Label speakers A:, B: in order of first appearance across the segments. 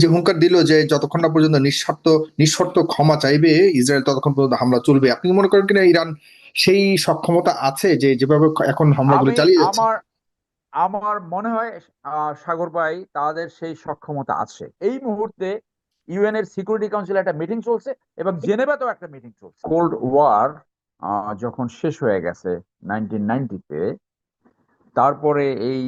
A: যে হুঙ্কার দিল যে যতক্ষণ না পর্যন্ত নিঃস্বার্থ নিঃশর্ত ক্ষমা চাইবে ইসরায়েল ততক্ষণ পর্যন্ত হামলা চলবে। আপনি মনে করেন কিনা ইরান সেই সক্ষমতা আছে যে যেভাবে এখন হামলাগুলো চালিয়ে যাচ্ছে?
B: আমার আমার মনে হয় সাগর ভাই তাদের সেই সক্ষমতা আছে। এই মুহূর্তে ইউএন এর সিকিউরিটি কাউন্সিলে একটা মিটিং চলছে এবং জেনেভাতেও একটা মিটিং চলছে। কোল্ড ওয়ার যখন শেষ হয়ে গেছে নাইনটিন নাইনটিতে তারপরে এই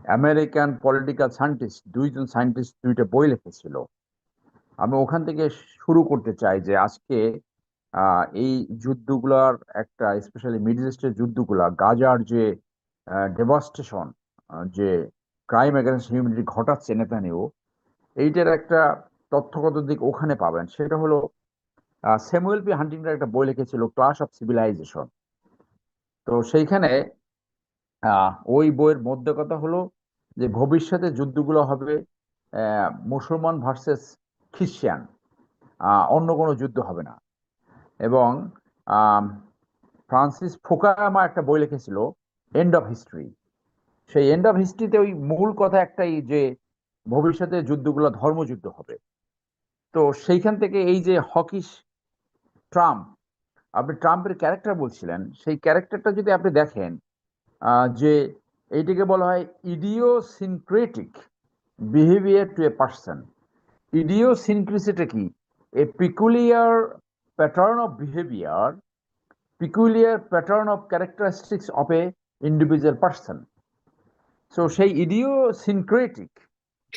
B: আমেরিকান পলিটিক্যাল সায়েন্টিস্ট দুইজন সায়েন্টিস্ট দুইটা বই লিখেছিল। আমি ওখান থেকে শুরু করতে চাই যে আজকে এই যুদ্ধগুলার একটা স্পেশালি মিডল ইস্টের যুদ্ধগুলা, গাজার যে ডেভাস্টেশন যে ক্রাইম এগেনস্ট হিউম্যানিটি ঘটাচ্ছে নেতানিও এইটার একটা তথ্যগত দিক ওখানে পাবেন। সেটা হলো স্যামুয়েল পি হান্টিংটার একটা বই লিখেছিল ক্লাস অফ সিভিলাইজেশন তো সেইখানে ওই বইয়ের মধ্যে কথা হলো যে ভবিষ্যতে যুদ্ধগুলো হবে মুসলমান ভার্সেস খ্রিস্টান অন্য কোনো যুদ্ধ হবে না। এবং ফ্রান্সিস ফোকায়ামা একটা বই লিখেছিল এন্ড অফ হিস্ট্রি সেই এন্ড অফ হিস্ট্রিতে ওই মূল কথা একটাই যে ভবিষ্যতে যুদ্ধগুলো ধর্মযুদ্ধ হবে। তো সেইখান থেকে এই যে হকিস ট্রাম্প, আপনি ট্রাম্পের ক্যারেক্টার বলছিলেন, সেই ক্যারেক্টারটা যদি আপনি দেখেন যে এইটিকে বলা হয় idiosyncratic behaviour to a person ইডিওসিনক্রিসিটা কি? A peculiar pattern of behaviour peculiar pattern of characteristics of a individual person so সেই idiosyncratic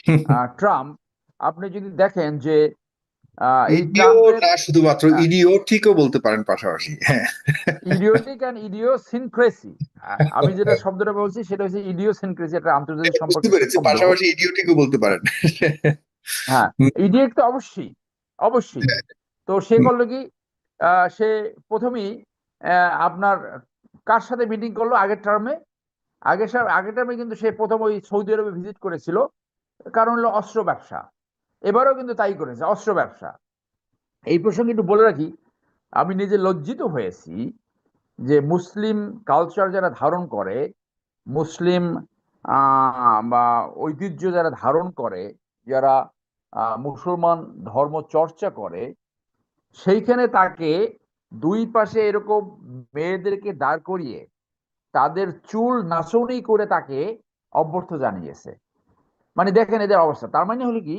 B: ট্রাম্প আপনি যদি দেখেন যে
A: না শুধুমাত্র
B: হ্যাঁ।
A: ইডিওটিকও বলতে পারেন পাশাপাশি। হ্যাঁ
B: ইডিওটিক অ্যান্ড ইডিওসিনক্রেসি। আমি যেটা শব্দটা বলছি সেটা হচ্ছে ইডিওসিনক্রেসি একটা আন্তর্জাতিক সম্পর্ক
A: পাশাপাশি ইডিওটিকও বলতে পারেন।
B: হ্যাঁ ইডিয়েট তো অবশ্যই অবশ্যই। তো সে। করল কি? আহ, সে প্রথমেই আহ, আপনার কার সাথে মিটিং করল? আগের টার্মে আগের আগের টার্মে কিন্তু সে প্রথম ওই সৌদি আরবে ভিজিট করেছিল। কারণ হলো অস্ত্র ব্যবসা। এবারও কিন্তু তাই করেছে, অস্ত্র ব্যবসা। এই প্রসঙ্গে একটু বলে রাখি, আমি নিজে লজ্জিত হয়েছি যে মুসলিম কালচার যারা ধারণ করে, মুসলিম বা ঐতিহ্য যারা ধারণ করে, যারা মুসলমান ধর্ম চর্চা করে, সেইখানে তাকে দুই পাশে এরকম মেয়েদেরকে দাঁড় করিয়ে তাদের চুল নাচনি করে তাকে অভ্যর্থ জানিয়েছে। মানে দেখেন এদের অবস্থা। তার মানে হলো কি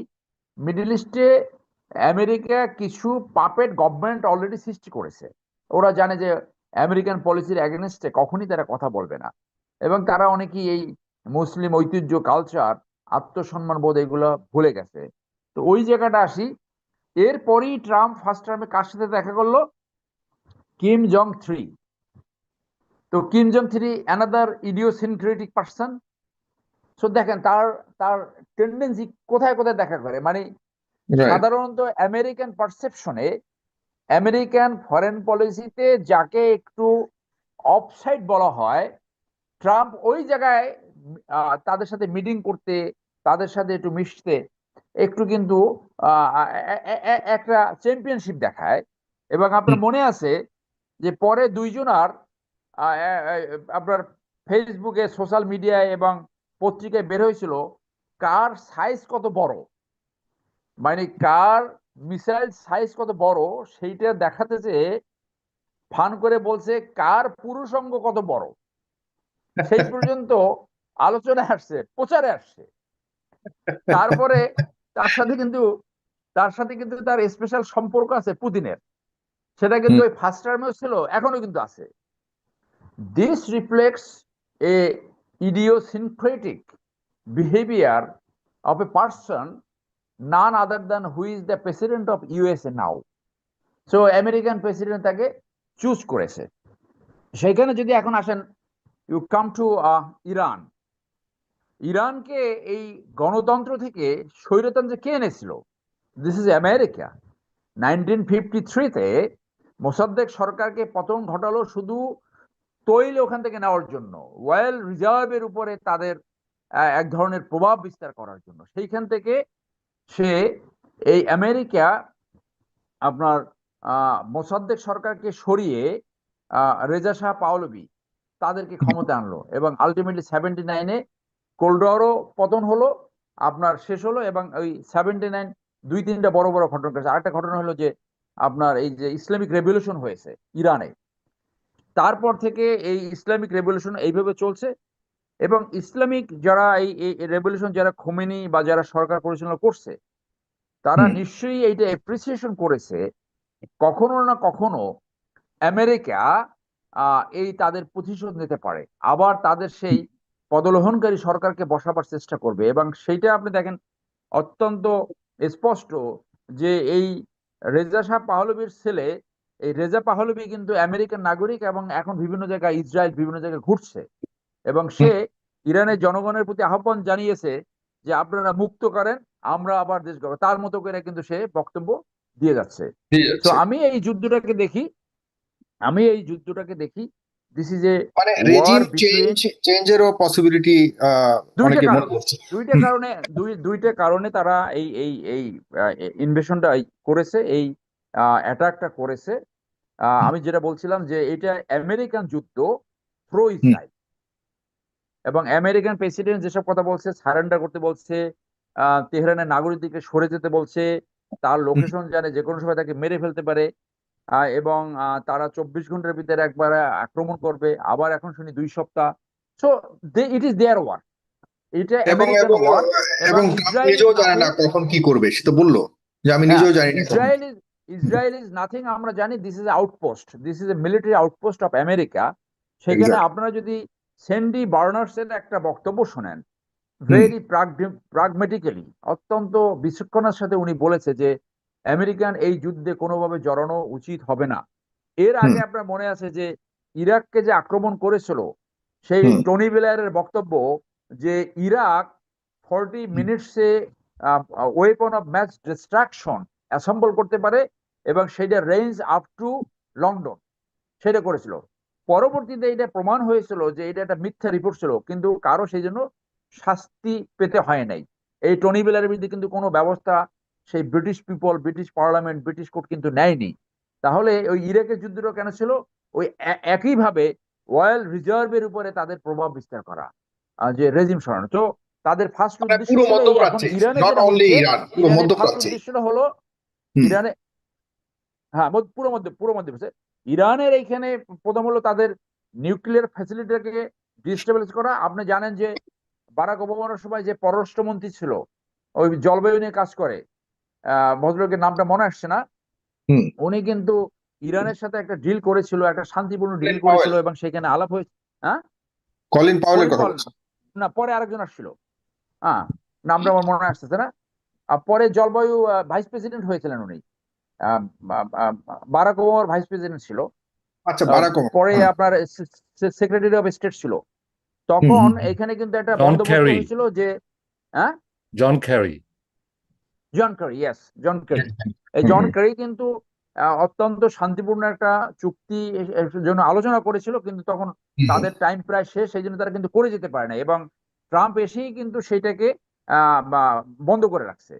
B: মিডল ইস্টে আমেরিকা কিছু পাপেট গভর্নমেন্ট অলরেডি সৃষ্টি করেছে। ওরা জানে যে আমেরিকান পলিসির অ্যাগেনস্টে কখনই তারা কথা বলবে না। এবং তারা অনেকেই এই মুসলিম ঐতিহ্য কালচার আত্মসম্মান বোধ এগুলো ভুলে গেছে। তো ওই জায়গাটা আসি। এরপরই ট্রাম্প ফার্স্ট টার্মে কার সাথে দেখা করল? কিম জং থ্রি তো Kim Jong three another idiosyncratic person so দেখেন, তার তার টেন্ডেন্সি কোথায় কোথায় দেখা করে? মানে সাধারণত আমেরিকান পারসেপশনে আমেরিকান ফরেন পলিসিতে যাকে একটু অফসাইড বলা হয় ট্রাম্প ওই জায়গায় তাদের সাথে মিটিং করতে তাদের সাথে একটু মিশতে একটু কিন্তু একটা চ্যাম্পিয়নশিপ দেখায়। এবং আপনার মনে আছে যে পরে দুইজনার আপনার ফেসবুকে সোশ্যাল মিডিয়ায় এবং পত্রিকায় বের হয়েছিল কার সাইজ কত বড়? মানে কার মিসাইল সাইজ কত বড়? সেইটা দেখাতে যে ফান করে বলছে কার পুরুষ অঙ্গ কত বড়? সেই পর্যন্ত আলোচনায় আসছে প্রচারে আসছে। তারপরে তার সাথে কিন্তু তার সাথে কিন্তু তার স্পেশাল সম্পর্ক আছে পুতিনের। সেটা কিন্তু ওই ফার্স্ট টার্মেও ছিল এখনও কিন্তু আছে। This reflects a idiosyncratic behaviour of a person none other than who is the president of USA now. So American president তাকে চুজ করেছে। সেইখানে যদি এখন আসেন ইউ কাম টু ইরান ইরানকে এই গণতন্ত্র থেকে স্বৈরতন্ত্রে কে এনেছিল? This is America nineteen fifty থ্রিতে মোসাদ্দেক সরকারকে পতন ঘটালো শুধু তৈল ওখান থেকে নেওয়ার জন্য। ওয়েল রিজার্ভের উপরে তাদের এক ধরনের প্রভাব বিস্তার করার জন্য। সেইখান থেকে সে এই আমেরিকা আপনার মোসাদ্দেক সরকারকে সরিয়ে রেজা শাহ পাওলবি তাদেরকে ক্ষমতা আনলো এবং আলটিমেটলি সেভেন্টি নাইনে কোল্ডোয়ারও পতন হলো, আপনার শেষ হলো এবং ওই সেভেন্টি নাইন দুই তিনটা বড় বড় ঘটনা ঘটেছে। আরেকটা ঘটনা হলো যে আপনার এই যে ইসলামিক রেভলিউশন হয়েছে ইরানে। তারপর থেকে এই ইসলামিক রেভলিউশন এইভাবে চলছে। এবং ইসলামিক যারা এই রেভলিউশন যারা খোমেনি বা যারা সরকার পরিচালনা করছে তারা নিশ্চয়ই এইটা এপ্রিসিয়েশন করেছে। কখনো না কখনো আমেরিকা এই তাদের প্রতিশোধ নিতে পারে। আবার তাদের সেই পদলোহনকারী সরকারকে বসাবার চেষ্টা করবে এবং সেইটা আপনি দেখেন অত্যন্ত স্পষ্ট যে এই রেজা শাহ পাহলবির ছেলে এই রেজা পাহলবি কিন্তু আমেরিকান নাগরিক এবং এখন বিভিন্ন জায়গায় ইসরায়েল বিভিন্ন জায়গায় ঘুরছে। এবং সে ইরানের জনগণের প্রতি আহ্বান জানিয়েছে যে আপনারা মুক্ত করেন আমরা আবার দেশ গড়ব। তার মতো করে কিন্তু সে বক্তব্য দিয়ে যাচ্ছে। তো আমি এই যুদ্ধটাকে দেখি আমি এই যুদ্ধটাকে দেখি দিস ইজ এ
A: মানে রেজিম চেঞ্জ চেঞ্জেরও পসিবিলিটি
B: দুইটা
A: অনেকে মনে করছে।
B: দুইটা কারণে দুই দুইটা কারণে তারা এই এই এই ইনভেশনটা করেছে এই অ্যাটাকটা করেছে। আহ, আমি যেটা বলছিলাম যে এটা আমেরিকান যুদ্ধ প্রো ইসরায়েল এবং আমেরিকান প্রেসিডেন্ট যেসব কথা বলছে সারেন্ডার করতে বলছে আহ, তেহরানের নাগরিকদেরকে সরে যেতে বলছে তার লোকেশন জানে যে কোনো সময় তাকে মেরে ফেলতে পারে এবং তারা চব্বিশ ঘণ্টার ভিতরে একবার আক্রমণ করবে আবার এখন শুনি দুই সপ্তাহ। So they it is their war এটা
A: এবং এবং নিজেও জানে না কখন কি করবে সে তো বলল। যে আমি
B: হ্যাঁ,
A: নিজেও জানি না
B: Israel is Israel is nothing আমরা জানি this is outpost this is a military outpost of America সেখানে আপনারা যদি সেন্ডি বার্নার্স এর একটা বক্তব্য শোনেন। ভেরি প্রাগমেটিক্যালি অত্যন্ত বিচক্ষণার সাথে উনি বলেছে যে আমেরিকান এই যুদ্ধে কোনোভাবে জড়ানো উচিত হবে না। এর আগে আপনার মনে আছে যে ইরাককে যে আক্রমণ করেছিল সেই। টনি ব্লেয়ারের বক্তব্য যে Iraq forty মিনিটসে weapon of mass destruction assemble করতে পারে এবং সেটা রেঞ্জ আপ টু লন্ডন সেটা করেছিল। পরবর্তীতে এটা প্রমাণ হয়েছিল যে এটা একটা মিথ্যা রিপোর্ট ছিল কিন্তু কারও সেই জন্য শাস্তি পেতে হয় নাই। এই টনি ব্লেয়ারের বিরুদ্ধে কিন্তু কোনো ব্যবস্থা সেই British people British parliament British court কিন্তু নেয়নি। তাহলে ওই ইরাকের যুদ্ধটা কেন ছিল? ওই একইভাবে অয়েল রিজার্ভের উপরে তাদের প্রভাব বিস্তার করা যে রেজিম সরানো। তো তাদের ফার্স্ট
A: মানে
B: উদ্দেশ্য হলো ইরানে হ্যাঁ পুরো মধ্যে পুরো মধ্যে ইরানের এইখানে প্রথম হলো তাদের নিউক্লিয়ার ফ্যাসিলিটিটাকে ডিস্টেবলাইজ করা। আপনি জানেন যে বারাক ওবামার সময় যে পররাষ্ট্রমন্ত্রী ছিল ওই জলবায়ু নিয়ে কাজ করে আহ ভদ্রলোকের নামটা মনে আসছে না? উনি কিন্তু ইরানের সাথে একটা ডিল করেছিল একটা শান্তিপূর্ণ ডিল করেছিল এবং সেখানে আলাপ হয়েছে।
A: কলিন পাওয়েলের কথা
B: পাওয়েল না পরে আরেকজন আসছিল। হ্যাঁ নামটা আমার মনে আসতেছে না। আর পরে জলবায়ু ভাইস প্রেসিডেন্ট হয়েছিলেন উনি। বারাক ওবামার ভাইস প্রেসিডেন্ট ছিল।
A: আচ্ছা বারাক ওবামা,
B: পরে
A: হ্যাঁ।
B: আপনার সেক্রেটারি অফ স্টেট ছিল। তখন। এখানে কিন্তু একটা
C: জন
B: বন্দোবস্ত হয়েছিল যে হ্যাঁ?
C: John Kerry.
B: John Kerry yes John Kerry. এই
A: হুম,
B: জন ক্যারি কিন্তু অত্যন্ত শান্তিপূর্ণ একটা চুক্তি জন্য আলোচনা করেছিল কিন্তু তখন তাদের টাইম প্রায় শেষ সেই জন্য তারা কিন্তু করে যেতে পারে না এবং ট্রাম্প এসেই কিন্তু সেটাকে বন্ধ করে রাখছে।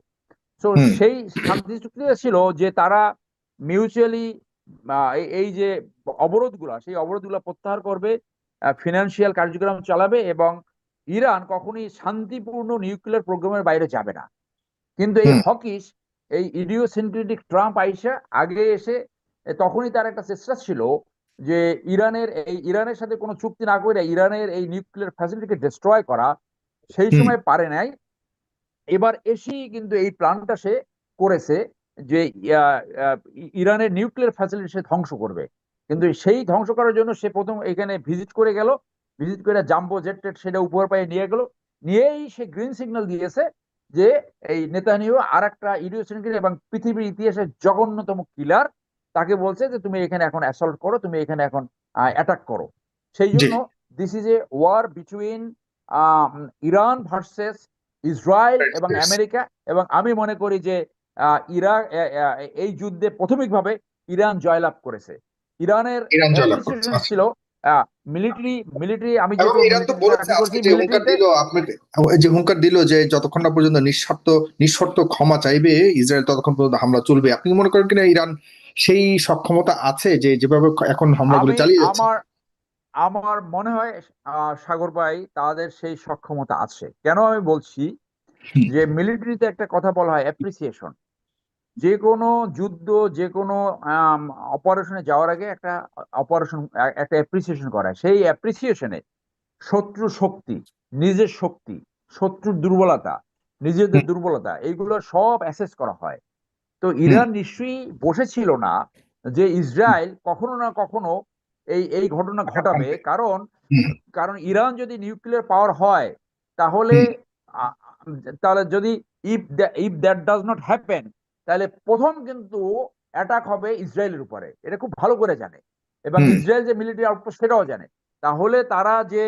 B: তো সেই শান্তি ছিল যে তারা মিউচুয়ালি এই যে অবরোধগুলা সেই অবরোধগুলো প্রত্যাহার করবে ফিনান্সিয়াল কার্যক্রম চালাবে এবং ইরান কখনোই শান্তিপূর্ণ নিউক্লিয়ার প্রোগ্রামের বাইরে যাবে না। কিন্তু এই হকিস এই ইডিওসেন্ট্রিটিক ট্রাম্প আইসা আগে এসে তখনই তার একটা চেষ্টা ছিল যে ইরানের এই ইরানের সাথে কোনো চুক্তি না করে ইরানের এই নিউক্লিয়ার ফ্যাসিলিটিকে ডিস্ট্রয় করা সেই সময় পারে নাই। এবার এসেই কিন্তু এই প্ল্যানটা সে করেছে যে ইরানের নিউক্লিয়ার ফ্যাসিলিটি সে ধ্বংস করবে। কিন্তু সেই ধ্বংস করার জন্য সে প্রথম এখানে ভিজিট করে গেল। ভিজিট করে জাম্বো জেট সেটা উপর পায়ে নিয়ে গেল। নিয়েই সে গ্রিন সিগন্যাল দিয়েছে যে এই নেতানিয়াহু আর একটা ইডিওসেন্ট্রিক এবং পৃথিবীর ইতিহাসের জঘন্যতম কিলার। তাকে বলছে যে তুমি এখানে এখন অ্যাসল্ট করো তুমি এখানে এখন অ্যাটাক করো। সেই জন্য this is a war between Iran versus Israel এবং আমেরিকা এবং আমি মনে করি যে ইরাক এই যুদ্ধে প্রাথমিকভাবে ইরান জয়লাভ করেছে। ইরানের
A: ইরান জয়লাভ
B: ছিল মিলিটারি মিলিটারি আমি
A: ইরান তো বলেছে আজকে যে হুঙ্কার দিল আপনাকে যে হুঙ্কার দিল যে যতক্ষণ না পর্যন্ত নিঃশর্ত ক্ষমা চাইবে ইসরায়েল ততক্ষণ পর্যন্ত হামলা চলবে। আপনি মনে করেন কিনা ইরান সেই সক্ষমতা আছে যে যেভাবে এখন হামলাগুলো চালিয়ে যাচ্ছে?
B: আমার আমার মনে হয় সাগর ভাই তাদের সেই সক্ষমতা আছে। কেন আমি বলছি যে মিলিটারিতে একটা কথা বলা হয় অ্যাপ্রিসিয়েশন যে কোনো যুদ্ধ যে কোনো অপারেশনে যাওয়ার আগে একটা অপারেশন একটা অ্যাপ্রিসিয়েশন করা সেই অ্যাপ্রিসিয়েশনে শত্রু শক্তি নিজের শক্তি শত্রুর দুর্বলতা নিজেদের দুর্বলতা এইগুলো সব অ্যাসেস করা হয়। তো ইরান নিশ্চয়ই বসেছিল না যে ইসরায়েল কখনো না কখনো এই এই ঘটনা ঘটাবে কারণ কারণ ইরান যদি নিউক্লিয়ার পাওয়ার হয় তাহলে তাহলে যদি if if that does not happen তাহলে প্রথম কিন্তু অ্যাটাক হবে ইসরায়েলের উপরে। এটা খুব ভালো করে জানে। এবং ইসরায়েল যে মিলিটারি আউটপোস্ট সেটাও জানে। তাহলে তারা যে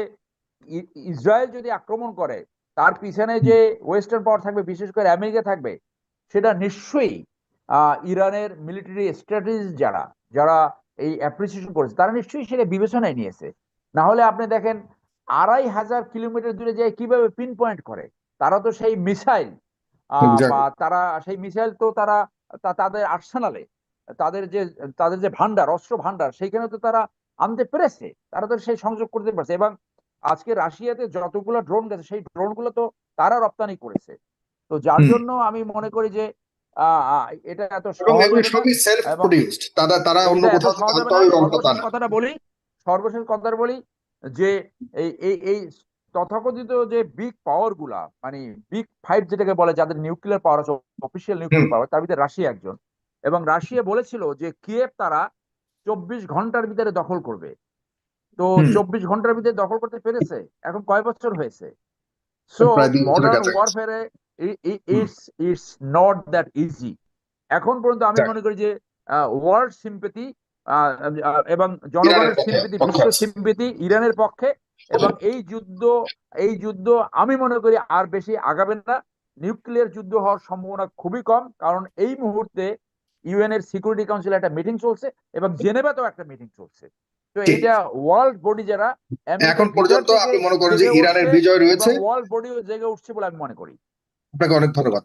B: ইসরায়েল যদি আক্রমণ করে তার পিছনে যে ওয়েস্টার্ন পাওয়ার থাকবে বিশেষ করে আমেরিকা থাকবে সেটা নিশ্চয়ই আহ, ইরানের মিলিটারি স্ট্র্যাটেজি যারা যারা এই অ্যাপ্রিসিয়েশন করেছে। তারা নিশ্চয়ই সেটা বিবেচনায় নিয়েছে। না হলে আপনি দেখেন আড়াই হাজার কিলোমিটার দূরে যায় কীভাবে পিন পয়েন্ট করে? তারা তো সেই মিসাইল বা তারা সেই মিসাইল তো তারা তাদের আর্সেনালে তাদের যে তাদের যে ভান্ডার অস্ত্র ভান্ডার সেইখানে তো তারা আনতে পেরেছে। তারা তো সেই সংযোগ করতে পারছে। এবং আজকে রাশিয়াতে যতগুলো ড্রোন গেছে সেই ড্রোনগুলো তো তারা রপ্তানি করেছে। তো যার জন্য আমি মনে করি যে এটা এত
A: এবং
B: সহজ
A: এগুলো
B: হবে না।
A: সবই সেলফ প্রডিউসড তারা তারা অন্য কোথাও থেকে
B: সহজ হবে
A: আনতে
B: না।
A: হবে এরকম কথা
B: সর্বশেষ
A: না
B: কথাটা বলি সর্বশেষ কথাটা বলি যে এই এই এই তথাকথিত যে বিগ পাওয়ারগুলা মানে বিগ ফাইভ যেটাকে বলে যাদের নিউক্লিয়ার পাওয়ার আছে অফিসিয়াল নিউক্লিয়ার পাওয়ার তার ভিতরে রাশিয়া একজন। এবং রাশিয়া বলেছিল যে কিয়েভ তারা চব্বিশ ঘণ্টার ভিতরে দখল করবে। তো চব্বিশ ঘণ্টার ভিতরে দখল করতে পেরেছে? এখন কয় বছর হয়েছে?
A: দুই
B: modern ওয়ারফেয়ারে it's it's not that easy এখন পর্যন্ত আমি মনে করি যে ওয়ার্ল্ড সিম্পেথি এবং জনগণের সিম্পেথি বিশ্ব। সিম্পেথি ইরানের পক্ষে এবং এই যুদ্ধ এই যুদ্ধ আমি মনে করি আর বেশি আগাবে না। নিউক্লিয়ার যুদ্ধ হওয়ার সম্ভাবনা খুবই কম কারণ এই মুহূর্তে ইউএন এর সিকিউরিটি কাউন্সিলে একটা মিটিং চলছে এবং জেনেভাতেও একটা মিটিং চলছে। তো এটা ওয়ার্ল্ড বডি যারা
A: এখন পর্যন্ত আপনি মনে করেন যে ইরানের বিজয় রয়েছে।
B: ওয়ার্ল্ড বডিও জেগে উঠছে বলে আমি মনে করি।
A: আপনাকে অনেক ধন্যবাদ।